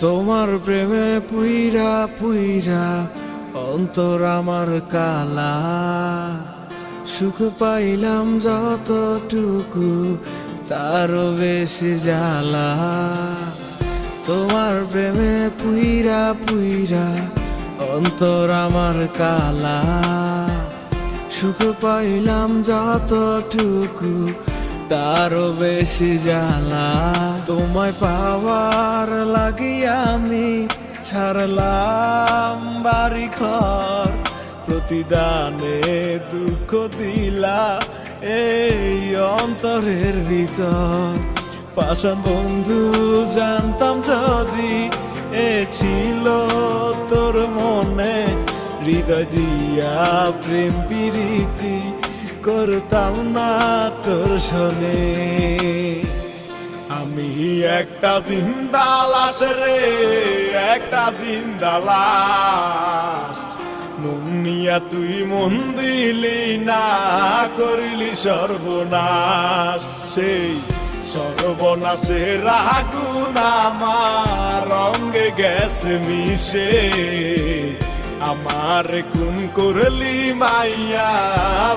তোমার প্রেমে পুইরা পুইরা অন্তর আমার কালা। সুখ পাইলাম যতটুকু, তারও বেশি জ্বালা। তোমার প্রেমে পুইরা পুইরা অন্তর আমার কালা। সুখ পাইলাম যতটুকু তারও বেশি জ্বালা। তোমায় পাওয়ার লাগি আমি ছাড়লাম বাড়ি ঘর প্রতিদানে দুঃখ দিলা এই অন্তরের ভিতর। পাশান বন্ধু, জানতাম যদি এ ছিল তোর মনে, হৃদয় দিয়া প্রেম প্রীতি করতাম না তোর শোনে। আমি একটা জিন্দা লাশ রে, একটা জিন্দা লাশ। মুন্নিয়া তুই মন দিলি না, করিলি সর্বনাশ। সেই সর্বনাশে রাগুন আমার রঙ্গে গেছে মিশে। আমার খুন করলি মাইয়া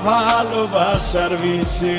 ভালোবাসার বিষে।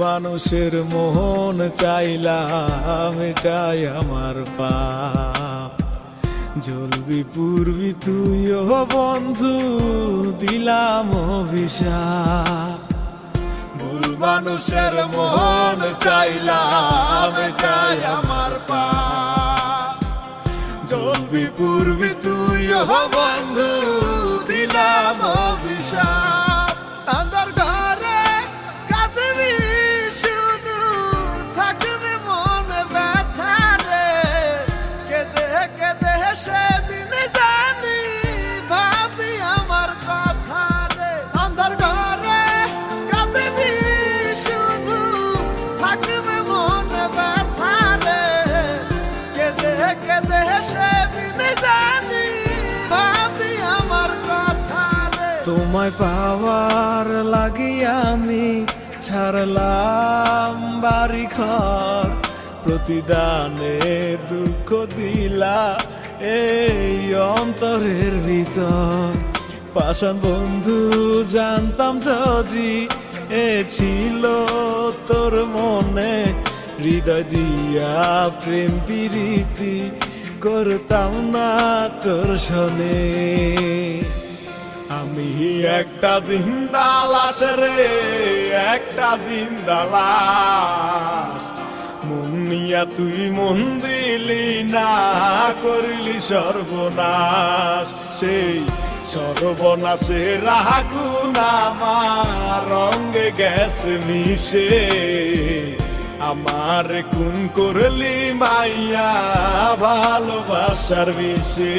মানুষের মোহন চাইলাম, এটাই আমার পাপ। জ্বলবি পূর্বি তুই তুইও বন্ধু, দিলাম অভিশাপ। ভুল মানুষের মোহন চাইলাম, এটাই আমার পাপ। জ্বলবি পূর্বি তুইও বন্ধু, দিলাম অভিশাপ। তোমায় পাওয়ার লাগি আমি ছাড়লাম বাড়ি ঘর প্রতিদানে দুঃখ দিলা এই অন্তরের ভিতর। পাশান বন্ধু, জানতাম যদি এ ছিল তোর মনে হৃদয় দিয়া প্রেম প্রীতি করতাম না তোর শোনে আমি একটা জিন্দা লাশ রে, একটা জিন্দা লাশ মুন্নিয়া তুই মন দিলি না, করলি সর্বনাশ। সেই সর্বনাশে রাগুন আমার, রঙে গেছে মিশে আমার খুন করলি মাইয়া ভালোবাসার বিষে